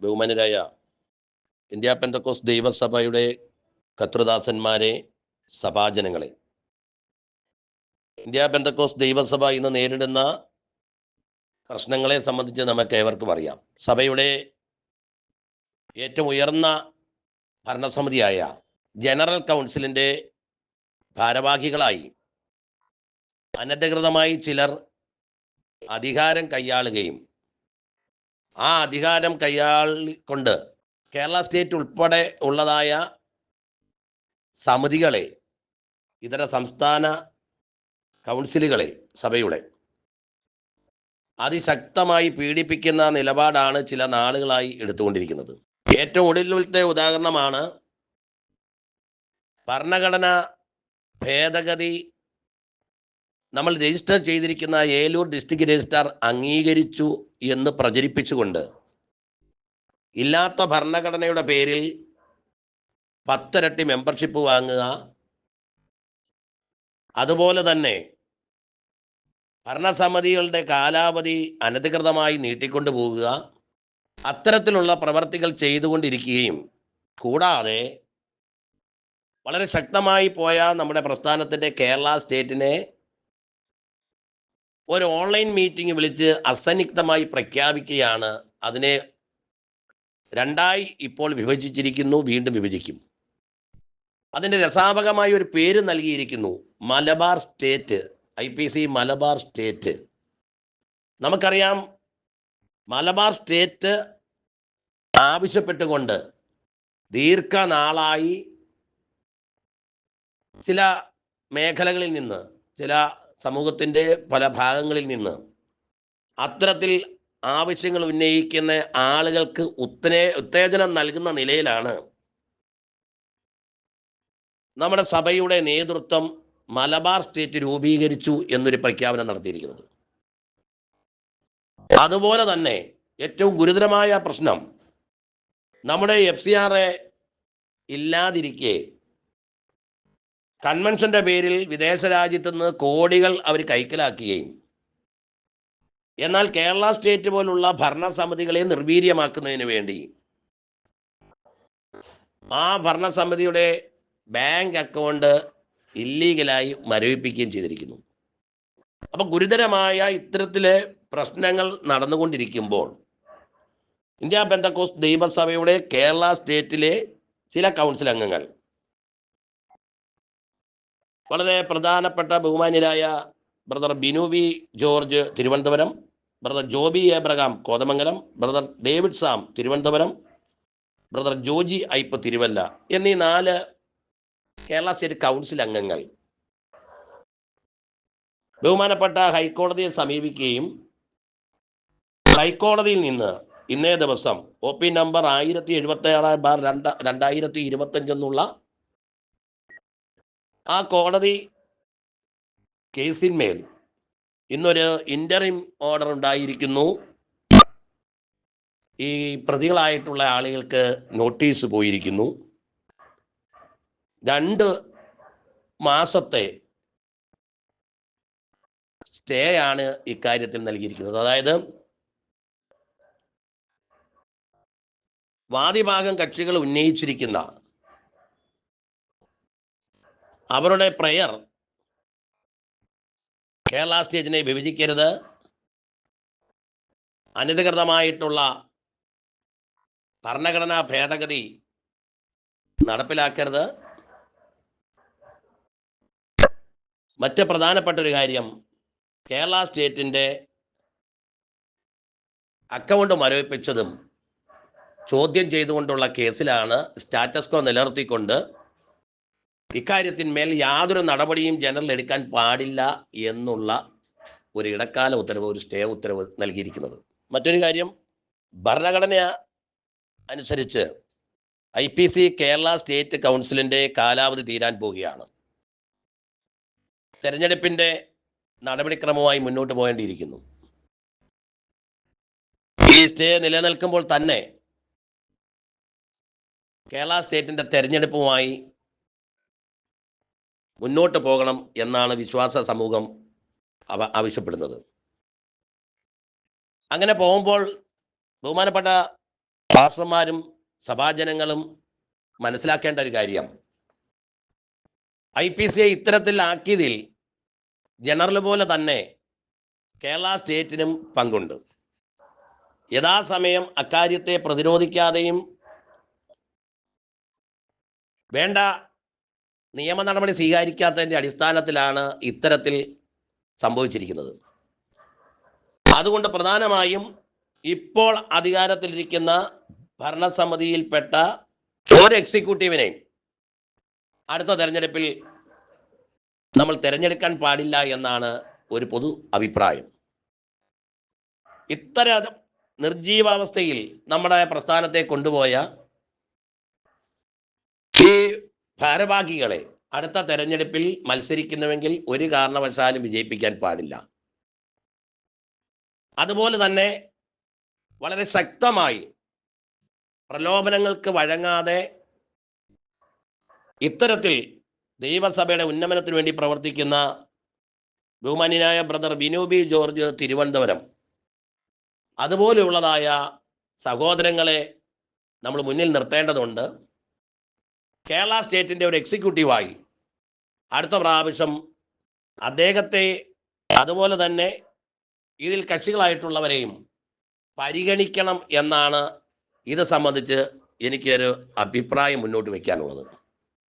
ബഹുമാനരായ ഇന്ത്യ പെന്തക്കോസ് ദൈവസഭയുടെ കർത്തൃദാസന്മാരെ സഭാജനങ്ങളെ. ഇന്ത്യ പെന്തക്കോസ് ദൈവസഭ ഇന്ന് നേരിടുന്ന പ്രശ്നങ്ങളെ സംബന്ധിച്ച് നമുക്ക് ഏവർക്കും അറിയാം. സഭയുടെ ഏറ്റവും ഉയർന്ന ഭരണസമിതിയായ ജനറൽ കൗൺസിലിന്റെ ഭാരവാഹികളായി അനധികൃതമായി ചിലർ അധികാരം കൈയാളുകയും ആ അധികാരം കൈയാളിക്കൊണ്ട് കേരള സ്റ്റേറ്റ് ഉൾപ്പെടെ ഉള്ളതായ സമിതികളെ ഇതര സംസ്ഥാന കൗൺസിലുകളെ സഭയുടെ അതിശക്തമായി പീഡിപ്പിക്കുന്ന നിലപാടാണ് ചില നാളുകളായി എടുത്തുകൊണ്ടിരിക്കുന്നത്. ഏറ്റവും ഒടുവിലത്തെ ഉദാഹരണമാണ് ഭരണഘടന ഭേദഗതി നമ്മൾ രജിസ്റ്റർ ചെയ്തിരിക്കുന്ന ഏലൂർ ഡിസ്ട്രിക്ട് രജിസ്ട്രാർ അംഗീകരിച്ചു എന്ന് പ്രചരിപ്പിച്ചുകൊണ്ട് ഇല്ലാത്ത ഭരണഘടനയുടെ പേരിൽ പത്തിരട്ടി മെമ്പർഷിപ്പ് വാങ്ങുക. അതുപോലെ തന്നെ ഭരണസമിതികളുടെ കാലാവധി അനധികൃതമായി നീട്ടിക്കൊണ്ടു പോകുക. അത്തരത്തിലുള്ള പ്രവർത്തികൾ ചെയ്തുകൊണ്ടിരിക്കുകയും കൂടാതെ വളരെ ശക്തമായി പോയ നമ്മുടെ പ്രസ്ഥാനത്തിന്റെ കേരള സ്റ്റേറ്റിനെ ഒരു ഓൺലൈൻ മീറ്റിംഗ് വിളിച്ച് അസന്നിഗ്ധമായി പ്രഖ്യാപിക്കുകയാണ്. അതിനെ രണ്ടായി ഇപ്പോൾ വിഭജിച്ചിരിക്കുന്നു വീണ്ടും വിഭജിക്കും. അതിന്റെ രസാപകമായ ഒരു പേര് നൽകിയിരിക്കുന്നു Malabar state I P C Malabar state. നമുക്കറിയാം മലബാർ സ്റ്റേറ്റ് ആവശ്യപ്പെട്ടുകൊണ്ട് ദീർഘനാളായി ചില മേഖലകളിൽ നിന്ന് ചില സമൂഹത്തിന്റെ പല ഭാഗങ്ങളിൽ നിന്ന് അത്തരത്തിൽ ആവശ്യങ്ങൾ ഉന്നയിക്കുന്ന ആളുകൾക്ക് ഉത്തേ ഉത്തേജനം നൽകുന്ന നിലയിലാണ് നമ്മുടെ സഭയുടെ നേതൃത്വം മലബാർ സ്റ്റേറ്റ് രൂപീകരിച്ചു എന്നൊരു പ്രഖ്യാപനം നടത്തിയിരിക്കുന്നത്. അതുപോലെ തന്നെ ഏറ്റവും ഗുരുതരമായ പ്രശ്നം നമ്മുടെ എഫ് സി ആർ ഇല്ലാതിരിക്കെ കൺവെൻഷന്റെ പേരിൽ വിദേശ രാജ്യത്ത് നിന്ന് കോടികൾ അവർ കൈക്കലാക്കുകയും എന്നാൽ കേരള സ്റ്റേറ്റ് പോലുള്ള ഭരണസമിതികളെ നിർവീര്യമാക്കുന്നതിന് വേണ്ടി ആ ഭരണസമിതിയുടെ ബാങ്ക് അക്കൗണ്ട് ഇല്ലീഗലായി മരവിപ്പിക്കുകയും ചെയ്തിരിക്കുന്നു. അപ്പൊ ഗുരുതരമായ ഇത്തരത്തിലെ പ്രശ്നങ്ങൾ നടന്നുകൊണ്ടിരിക്കുമ്പോൾ ഇന്ത്യ ബന്ധക്കോസ് ദൈവസഭയുടെ കേരള സ്റ്റേറ്റിലെ ചില കൗൺസിൽ അംഗങ്ങൾ വളരെ പ്രധാനപ്പെട്ട ബഹുമാന്യരായ brother Binu V George Thiruvananthapuram brother Joby Abraham Kothamangalam brother David Sam Thiruvananthapuram brother Joji Ipe Thiruvalla എന്നീ നാല് കേരള സ്റ്റേറ്റ് കൗൺസിൽ അംഗങ്ങൾ. ബഹുമാനപ്പെട്ട ഹൈക്കോടതിയെ സമീപിക്കുകയും ഹൈക്കോടതിയിൽ നിന്ന് ഇന്നേ ദിവസം ഒ പി നമ്പർ ആയിരത്തി എഴുപത്തി ആറ് ബാർ രണ്ട് രണ്ടായിരത്തി ഇരുപത്തഞ്ച് എന്നുള്ള ആ കോടതി കേസിന്മേൽ ഇന്നൊരു ഇന്ററിം ഓർഡർ ഉണ്ടായിരിക്കുന്നു. ഈ പ്രതികളായിട്ടുള്ള ആളുകൾക്ക് നോട്ടീസ് പോയിരിക്കുന്നു. രണ്ട് മാസത്തെ സ്റ്റേ ആണ് ഇക്കാര്യത്തിൽ നൽകിയിരിക്കുന്നത്. അതായത് വാദിഭാഗം കക്ഷികൾ ഉന്നയിച്ചിരിക്കുന്ന അവരുടെ പ്രയർ കേരള സ്റ്റേറ്റിനെ വിഭജിക്കരുത്. അനധികൃതമായിട്ടുള്ള ഭരണഘടനാ ഭേദഗതി നടപ്പിലാക്കരുത്. മറ്റ് പ്രധാനപ്പെട്ട ഒരു കാര്യം കേരള സ്റ്റേറ്റിന്റെ അക്കൗണ്ട് മരവിപ്പിച്ചതും ചോദ്യം ചെയ്തുകൊണ്ടുള്ള കേസിലാണ് സ്റ്റാറ്റസ്കോ നിലനിർത്തിക്കൊണ്ട് ഇക്കാര്യത്തിന്മേൽ യാതൊരു നടപടിയും ജനറൽ എടുക്കാൻ പാടില്ല എന്നുള്ള ഒരു ഇടക്കാല ഉത്തരവ് ഒരു സ്റ്റേ ഉത്തരവ് നൽകിയിരിക്കുന്നത്. മറ്റൊരു കാര്യം ഭരണഘടന അനുസരിച്ച് I P C Kerala state കൗൺസിലിന്റെ കാലാവധി തീരാൻ പോവുകയാണ്. തെരഞ്ഞെടുപ്പിന്റെ നടപടിക്രമമായി മുന്നോട്ട് പോകേണ്ടിയിരിക്കുന്നു. ഈ സ്റ്റേ നിലനിൽക്കുമ്പോൾ തന്നെ കേരള സ്റ്റേറ്റിന്റെ തെരഞ്ഞെടുപ്പുമായി മുന്നോട്ട് പോകണം എന്നാണ് വിശ്വാസ സമൂഹം അവ ആവശ്യപ്പെടുന്നത്. അങ്ങനെ പോകുമ്പോൾ ബഹുമാനപ്പെട്ട പാസ്റ്റർമാരും സഭാജനങ്ങളും മനസ്സിലാക്കേണ്ട ഒരു കാര്യം. ഐ പി സി ഇത്തരത്തിൽ ആക്കിയതിൽ ജനറൽ പോലെ തന്നെ കേരള സ്റ്റേറ്റിനും പങ്കുണ്ട്. യഥാസമയം അക്കാര്യത്തെ പ്രതിരോധിക്കാതെയും വേണ്ട നിയമ നടപടി സ്വീകരിക്കാത്തതിന്റെ അടിസ്ഥാനത്തിലാണ് ഇത്തരത്തിൽ സംഭവിച്ചിരിക്കുന്നത്. അതുകൊണ്ട് പ്രധാനമായും ഇപ്പോൾ അധികാരത്തിലിരിക്കുന്ന ഭരണസമിതിയിൽപ്പെട്ട ഒരു എക്സിക്യൂട്ടീവിനെയും അടുത്ത തെരഞ്ഞെടുപ്പിൽ നമ്മൾ തിരഞ്ഞെടുക്കാൻ പാടില്ല എന്നാണ് ഒരു പൊതു അഭിപ്രായം. ഇത്തര നിർജീവാവസ്ഥയിൽ നമ്മുടെ പ്രസ്ഥാനത്തെ കൊണ്ടുപോയ ഈ ഭാരവാഹികളെ അടുത്ത തെരഞ്ഞെടുപ്പിൽ മത്സരിക്കുന്നുവെങ്കിൽ ഒരു കാരണവശാലും വിജയിപ്പിക്കാൻ പാടില്ല. അതുപോലെ തന്നെ വളരെ ശക്തമായി പ്രലോഭനങ്ങൾക്ക് വഴങ്ങാതെ ഇത്തരത്തിൽ ദൈവസഭയുടെ ഉന്നമനത്തിന് വേണ്ടി പ്രവർത്തിക്കുന്ന ബഹുമാന്യനായ ബ്രദർ വിനോബി ജോർജ് തിരുവനന്തപുരം അതുപോലെയുള്ളതായ സഹോദരങ്ങളെ നമ്മൾ മുന്നിൽ നിർത്തേണ്ടതുണ്ട്. കേരള സ്റ്റേറ്റിന്റെ ഒരു എക്സിക്യൂട്ടീവായി. അടുത്ത പ്രാവശ്യം അദ്ദേഹത്തെ അതുപോലെ തന്നെ ഇതിൽ കക്ഷികളായിട്ടുള്ളവരെയും പരിഗണിക്കണം എന്നാണ് ഇത് സംബന്ധിച്ച് എനിക്കൊരു അഭിപ്രായം മുന്നോട്ട് വയ്ക്കാനുള്ളത്